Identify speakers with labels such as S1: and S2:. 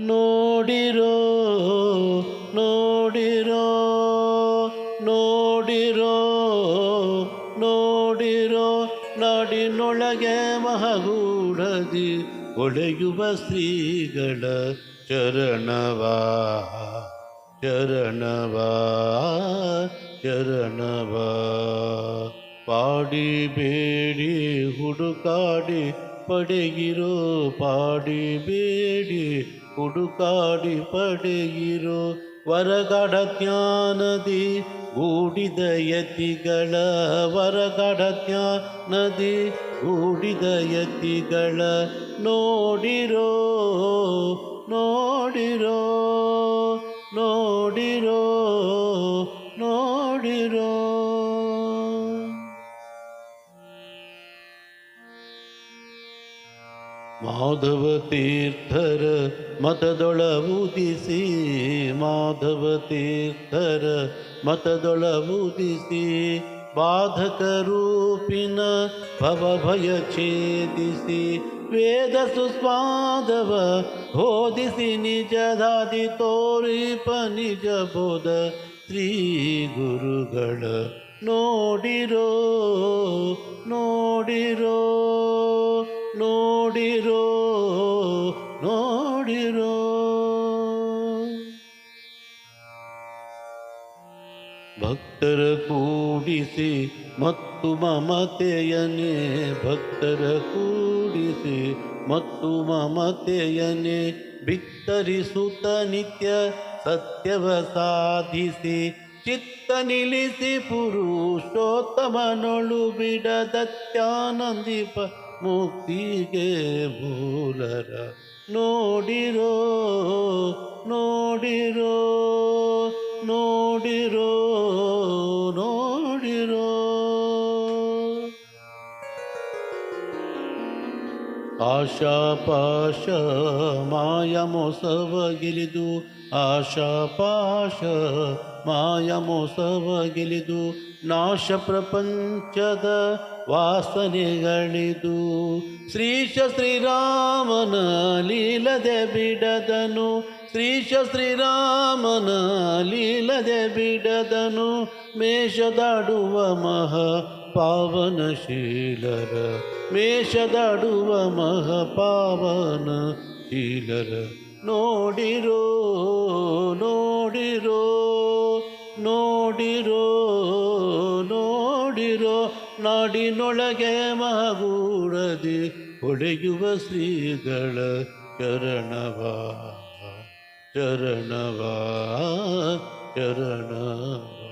S1: ನೋಡಿರೋ ನೋಡಿರೋ ನೋಡಿರೋ ನೋಡಿರೋ ನಾಡಿನೊಳಗೆ ಮಹಗೂಡದಿ ಒಡೆಯುವ ಶ್ರೀಗಳ ಚರಣವಾ ಚರಣವಾ ಚರಣವಾ. ಪಾಡಿ ಬೇಡಿ ಹುಡುಕಾಡಿ ಪಡೆಗಿರೋ, ಪಾಡಿ ಬೇಡಿ, ಹುಡುಕಾಡಿ ಪಡೆಗಿರೋ, ವರಗಡ ಜ್ಞಾನದಿ ಗೂಡಿದ ಯತಿಗಳ, ವರಗಡ ಜ್ಞಾನದಿ ಗೂಡಿದ ಯತಿಗಳ, ನೋಡಿರೋ ನೋಡಿರೋ ನೋಡಿರೋ. ಮಾಧವ ತೀರ್ಥರ ಮತದೊಳ ಉದಿಸಿ ಮಾಧವ ತೀರ್ಥರ ಮತದೊಳ ಉದಿಸಿ ಬಾಧಕ ರೂಪಿನ ಭವ ಭಯ ಛೇದಿಸಿ ನೋಡಿರೋ ನೋಡಿರೋ. ಭಕ್ತರ ಕೂಡಿಸಿ ಮತ್ತು ಮಮತೆಯನೇ ಭಕ್ತರ ಕೂಡಿಸಿ ಮತ್ತು ಮಮತೆಯನೇ ಬಿತ್ತರಿಸುತ್ತ ನಿತ್ಯ ಸತ್ಯವ ಸಾಧಿಸಿ ಚಿತ್ತ ನಿಲ್ಲಿಸಿ ಪುರುಷೋತ್ತಮನೊಳು ಬಿಡದತ್ಯಾನಂದಿಪ ಮುಕ್ತಿಗೆ ಮೂಲರ ನೋಡಿರೋ ನೋಡಿರೋ ನೋಡಿರೋ. ಆಶಾಪಾಶ ಮಾಯ ಮೋಸವಗಿಲಿದು ಆಶಾಪಾಶ ಮಾಯ ಮೋಸವಗಿಲಿದು ನಾಶ ಪ್ರಪಂಚದ ವಾಸನೆಗಳಿದು. ಶ್ರೀಶ ಶ್ರೀರಾಮನ ಲೀಲದೆ ಬಿಡದನು ಶ್ರೀಶ ಶ್ರೀರಾಮನ ಲೀಲದೆ ಬಿಡದನು, ಮೇಷದಾಡುವ ಮಹ ಪಾವನಶೀಲರ, ಮೇಷದಾಡುವ ಮಹ ಪಾವನ ಶೀಲರ ನೋಡಿರೋ ನೋಡಿರೋ ನೋಡಿರೋ ನೋಡಿರೋ, ನಾಡಿನೊಳಗೆ ಮಹಗೂಡದೆ ಹೊಡೆಯುವ ಶ್ರೀಗಳ ಚರಣವಾ ಚರಣವಾ ಚರಣವಾ